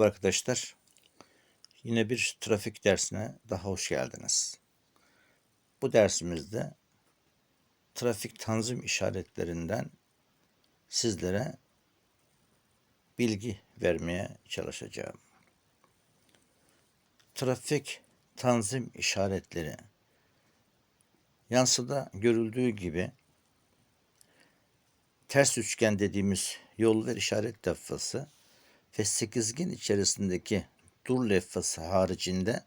Merhaba arkadaşlar. Yine bir trafik dersine daha hoş geldiniz. Bu dersimizde trafik tanzim işaretlerinden sizlere bilgi vermeye çalışacağım. Trafik tanzim işaretleri yansıda görüldüğü gibi ters üçgen dediğimiz yol ver işaret lafzası ve sekizgen içerisindeki dur levhası haricinde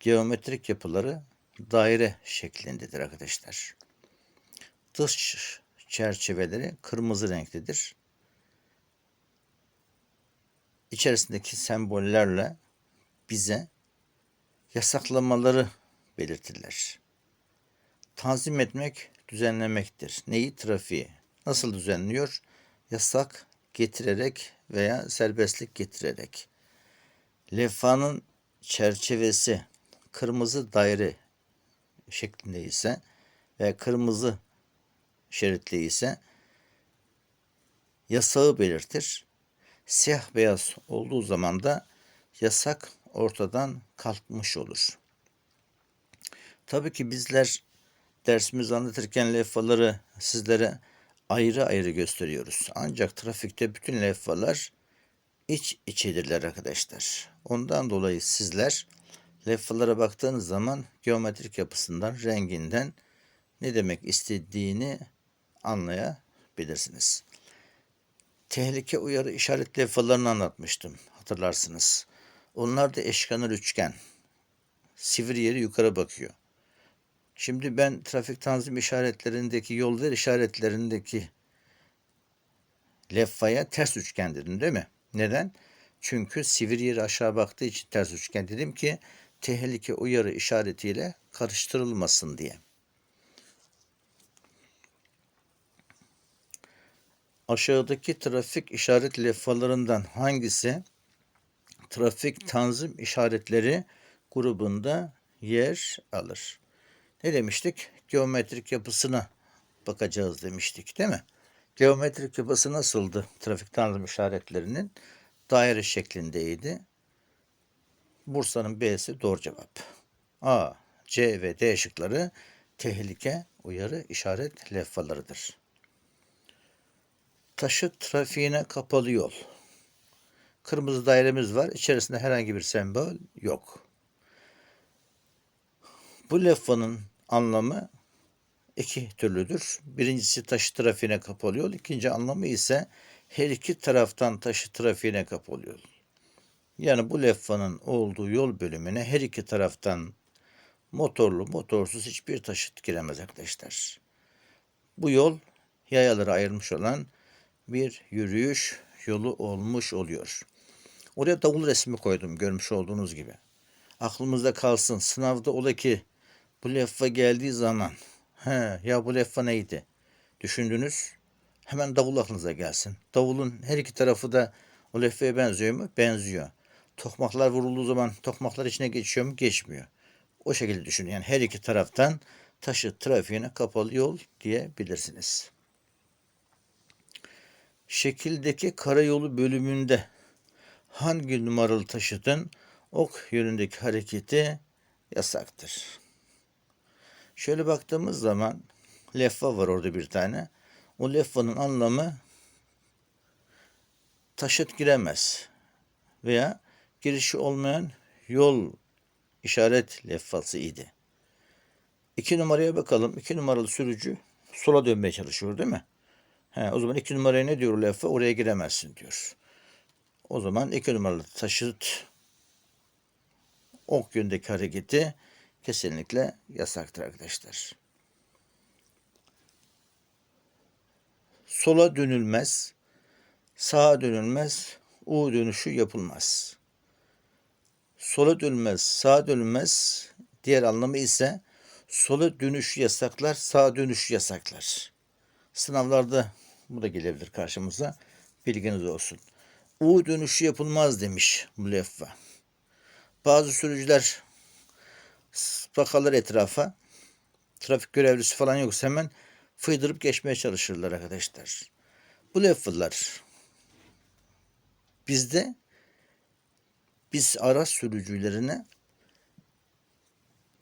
geometrik yapıları daire şeklindedir arkadaşlar. Dış çerçeveleri kırmızı renklidir. İçerisindeki sembollerle bize yasaklamaları belirtirler. Tanzim etmek, düzenlemektir. Neyi? Trafiği. Nasıl düzenliyor? Yasak getirerek veya serbestlik getirerek. Levhanın çerçevesi kırmızı daire şeklinde ise ve kırmızı şeritli ise yasağı belirtir. Siyah beyaz olduğu zaman da yasak ortadan kalkmış olur. Tabii ki bizler dersimizi anlatırken levhaları sizlere ayrı ayrı gösteriyoruz. Ancak trafikte bütün levhalar iç içedirler arkadaşlar. Ondan dolayı sizler levhalara baktığınız zaman geometrik yapısından, renginden ne demek istediğini anlayabilirsiniz. Tehlike uyarı işaret levhalarını anlatmıştım hatırlarsınız. Onlar da eşkenar üçgen. Sivri yeri yukarı bakıyor. Şimdi ben trafik tanzim işaretlerindeki yol ver işaretlerindeki levhaya ters üçgen dedim değil mi? Neden? Çünkü sivri yeri aşağı baktığı için ters üçgen dedim ki tehlike uyarı işaretiyle karıştırılmasın diye. Aşağıdaki trafik işaret levhalarından hangisi trafik tanzim işaretleri grubunda yer alır? Ne demiştik? Geometrik yapısına bakacağız demiştik değil mi? Geometrik yapısı nasıldı trafik tanzim işaretlerinin? Daire şeklindeydi. Bursa'nın B'si doğru cevap. A, C ve D şıkları tehlike uyarı işaret levhalarıdır. Taşıt trafiğine kapalı yol. Kırmızı dairemiz var. İçerisinde herhangi bir sembol yok. Bu levhanın anlamı iki türlüdür. Birincisi taşı trafiğine kapalı yol. İkinci anlamı ise her iki taraftan taşı trafiğine kapalı yol. Yani bu levhanın olduğu yol bölümüne her iki taraftan motorlu motorsuz hiçbir taşıt giremez arkadaşlar. Bu yol yayalara ayırmış olan bir yürüyüş yolu olmuş oluyor. Oraya davul resmi koydum görmüş olduğunuz gibi. Aklımızda kalsın sınavda ola ki bu leffa geldiği zaman he ya bu leffa neydi? Düşündünüz. Hemen davul aklınıza gelsin. Davulun her iki tarafı da o leffeye benziyor mu? Benziyor. Tokmaklar vurulduğu zaman tokmaklar içine geçiyor mu? Geçmiyor. O şekilde düşünün. Yani her iki taraftan taşı trafiğine kapalı yol diyebilirsiniz. Şekildeki karayolu bölümünde hangi numaralı taşıtın ok yönündeki hareketi yasaktır? Şöyle baktığımız zaman leffa var orada bir tane. O leffanın anlamı taşıt giremez veya girişi olmayan yol işaret leffası idi. İki numaraya bakalım. İki numaralı sürücü sola dönmeye çalışıyor değil mi? He, o zaman iki numaraya ne diyor leffa? Oraya giremezsin diyor. O zaman iki numaralı taşıt ok yöndeki hareketi kesinlikle yasaktır arkadaşlar. Sola dönülmez, sağa dönülmez, U dönüşü yapılmaz. Sola dönülmez, sağa dönülmez, diğer anlamı ise sola dönüşü yasaklar, sağa dönüşü yasaklar. Sınavlarda bu da gelebilir karşımıza. Bilginiz olsun. U dönüşü yapılmaz demiş bu leffa. Bazı sürücüler bakarlar etrafa. Trafik görevlisi falan yoksa hemen fıydırıp geçmeye çalışırlar arkadaşlar. Bu laflar bizde biz araç sürücülerine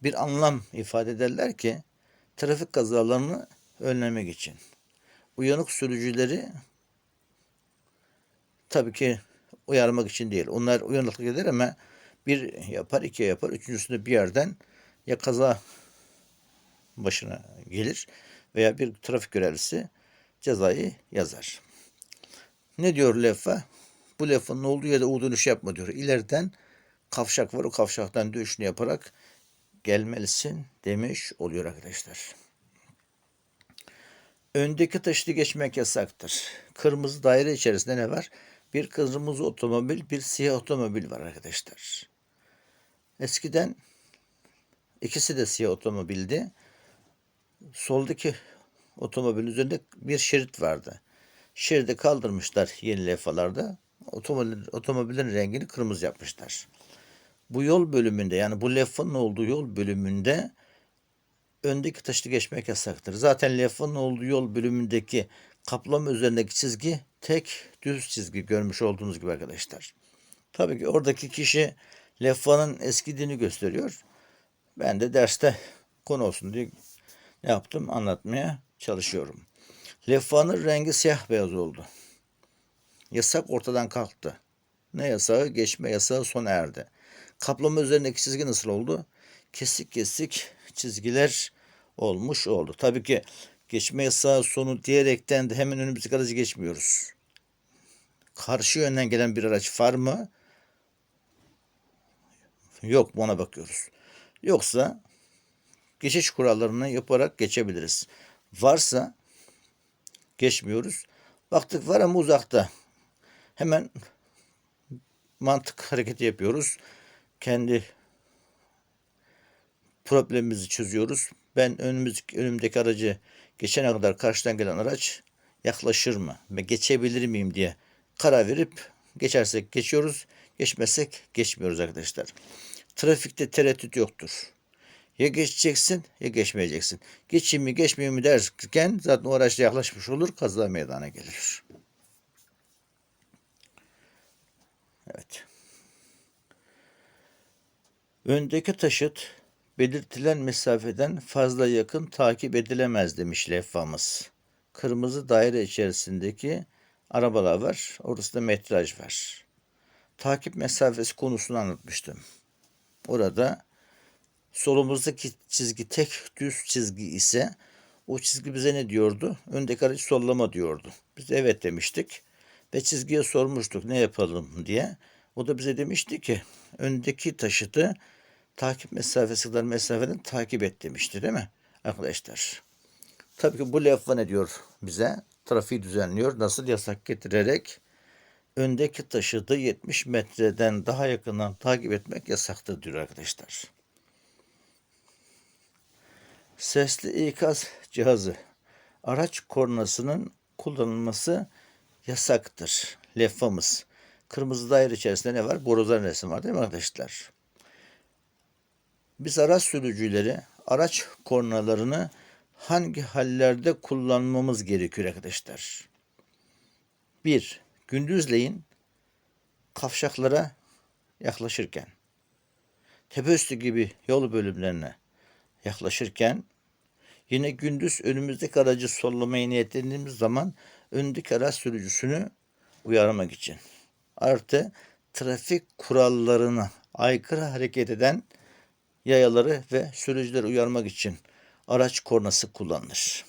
bir anlam ifade ederler ki trafik kazalarını önlemek için. Uyanık sürücüleri tabii ki uyarmak için değil. Onlar uyanıklık eder ama bir yapar, iki yapar. Üçüncüsünde bir yerden ya kaza başına gelir veya bir trafik görevlisi cezayı yazar. Ne diyor lafı? Bu lafın olduğu yerde U dönüş yapma diyor. İleriden kavşak var o kavşaktan dönüşünü yaparak gelmelisin demiş oluyor arkadaşlar. Öndeki taşıtı geçmek yasaktır. Kırmızı daire içerisinde ne var? Bir kırmızı otomobil, bir siyah otomobil var arkadaşlar. Eskiden ikisi de siyah otomobildi. Soldaki otomobilin üzerinde bir şerit vardı. Şeridi kaldırmışlar yeni levhalarda. Otomobil, otomobilin rengini kırmızı yapmışlar. Bu yol bölümünde yani bu levhanın olduğu yol bölümünde öndeki taşıtı geçmek yasaktır. Zaten levhanın olduğu yol bölümündeki kaplama üzerindeki çizgi tek düz çizgi görmüş olduğunuz gibi arkadaşlar. Tabii ki oradaki kişi levhanın eskidiğini gösteriyor. Ben de derste konu olsun diye ne yaptım anlatmaya çalışıyorum. Levhanın rengi siyah beyaz oldu. Yasak ortadan kalktı. Ne yasağı? Geçme yasağı sona erdi. Kaplama üzerindeki çizgi nasıl oldu? Kesik kesik çizgiler olmuş oldu. Tabii ki geçme yasağı sonu diyerekten de hemen önümüzdeki aracı geçmiyoruz. Karşı yönden gelen bir araç var mı? Yok ona bakıyoruz. Yoksa geçiş kurallarını yaparak geçebiliriz. Varsa geçmiyoruz. Baktık var ama uzakta. Hemen mantık hareketi yapıyoruz. Kendi problemimizi çözüyoruz. Ben önümüzdeki, önümdeki aracı geçene kadar karşıdan gelen araç yaklaşır mı ve geçebilir miyim diye karar verip geçersek geçiyoruz, geçmezsek geçmiyoruz arkadaşlar. Trafikte tereddüt yoktur. Ya geçeceksin ya geçmeyeceksin. Geçeyim mi geçmeyeyim mi derken zaten o araçla yaklaşmış olur kaza meydana gelir. Evet. Öndeki taşıt belirtilen mesafeden fazla yakın takip edilemez demiş levhamız. Kırmızı daire içerisindeki arabalar var. Orası da metraj var. Takip mesafesi konusunu anlatmıştım. Orada solumuzdaki çizgi tek düz çizgi ise o çizgi bize ne diyordu? Öndeki aracı sollama diyordu. Biz de evet demiştik ve çizgiye sormuştuk ne yapalım diye. O da bize demişti ki öndeki taşıtı takip mesafesi kadar mesafeden takip et demişti değil mi arkadaşlar? Tabii ki bu lafla ne diyor bize? Trafiği düzenliyor. Nasıl yasak getirerek öndeki taşıtı 70 metreden daha yakından takip etmek yasaktır diyor arkadaşlar. Sesli ikaz cihazı araç kornasının kullanılması yasaktır. Leffamız. Kırmızı daire içerisinde ne var? Borazan resim var değil mi arkadaşlar? Biz araç sürücüleri araç kornalarını hangi hallerde kullanmamız gerekiyor arkadaşlar? Bir, gündüzleyin kavşaklara yaklaşırken, tepeüstü gibi yol bölümlerine yaklaşırken, yine gündüz önümüzdeki aracı sollamaya niyetlendiğimiz zaman öndeki araç sürücüsünü uyarmak için. Artı trafik kurallarına aykırı hareket eden yayaları ve sürücüleri uyarmak için araç kornası kullanılır.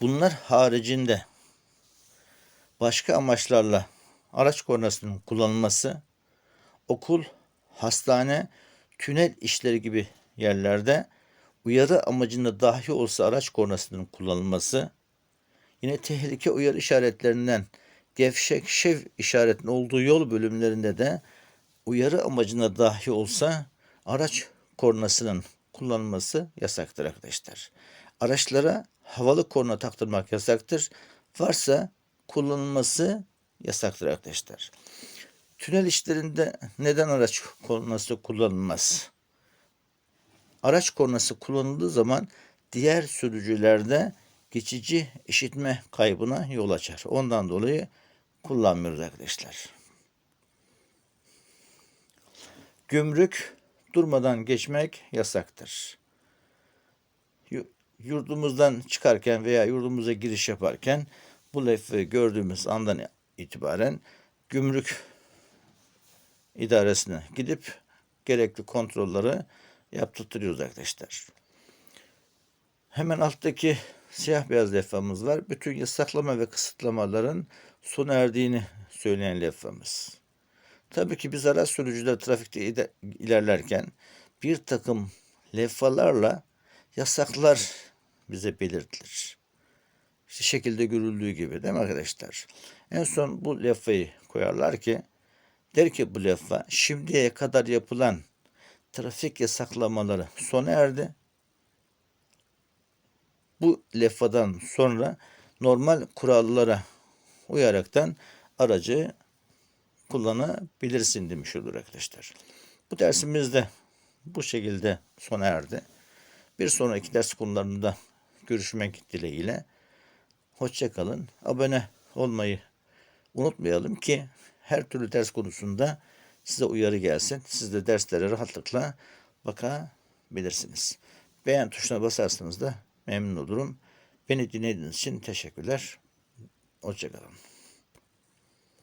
Bunlar haricinde başka amaçlarla araç kornasının kullanılması okul, hastane, tünel işleri gibi yerlerde uyarı amacında dahi olsa araç kornasının kullanılması, yine tehlike uyarı işaretlerinden gevşek şev işaretinin olduğu yol bölümlerinde de uyarı amacına dahi olsa araç kornasının kullanılması yasaktır arkadaşlar. Araçlara havalı korna taktırmak yasaktır. Varsa kullanılması yasaktır arkadaşlar. Tünel işlerinde neden araç kornası kullanılmaz? Araç kornası kullanıldığı zaman diğer sürücülerde geçici işitme kaybına yol açar. Ondan dolayı kullanmıyoruz arkadaşlar. Gümrük durmadan geçmek yasaktır. Yu- Yurdumuzdan çıkarken veya yurdumuza giriş yaparken bu levhayı gördüğümüz andan itibaren gümrük idaresine gidip gerekli kontrolleri yaptırtıyoruz arkadaşlar. Hemen alttaki siyah beyaz levhamız var. Bütün yasaklama ve kısıtlamaların sona erdiğini söyleyen levhamız. Tabii ki biz araç sürücüler trafikte ilerlerken bir takım levhalarla yasaklar bize belirtilir. İşte şekilde görüldüğü gibi değil mi arkadaşlar? En son bu levhayı koyarlar ki der ki bu levha şimdiye kadar yapılan trafik yasaklamaları sona erdi. Bu levhadan sonra normal kurallara uyaraktan aracı kullanabilirsin demiş olur arkadaşlar. Bu dersimizde bu şekilde sona erdi. Bir sonraki ders konularında görüşmek dileğiyle. Hoşça kalın. Abone olmayı unutmayalım ki her türlü ders konusunda size uyarı gelsin. Siz de derslere rahatlıkla bakabilirsiniz. Beğen tuşuna basarsanız da memnun olurum. Beni dinlediğiniz için teşekkürler. Hoşçakalın.